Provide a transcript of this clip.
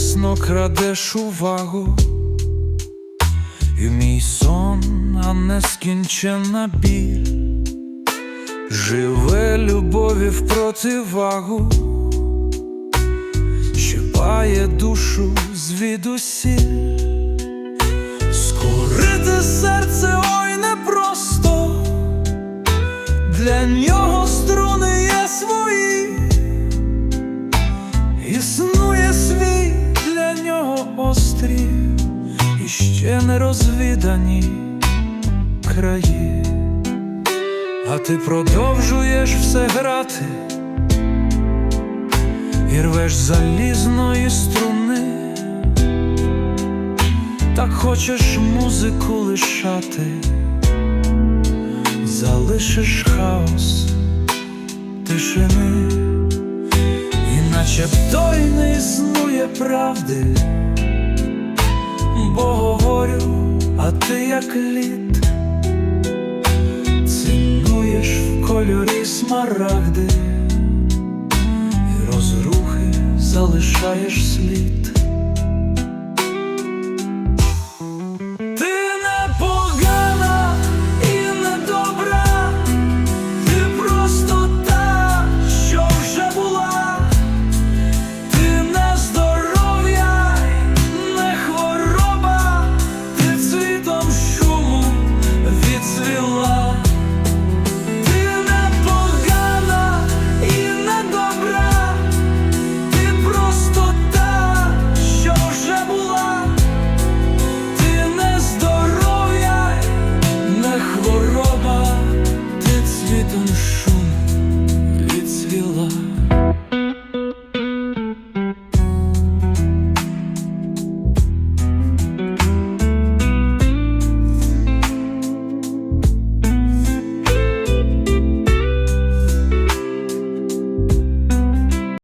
зловмисно крадеш увагу, і мій сон, а не скінчена біль, живе любові в противагу, щипає душу звідусіль, скорити серце, ой, непросто, для нього острів і ще не розвідані краї, а ти продовжуєш все грати і рвеш залізної струни, так хочеш музику лишати, залишиш хаос тишини. Іначе той не існує правди, бо говорю, а ти як лід, цінуєш в кольорі смарагди, і розрухи залишаєш слід.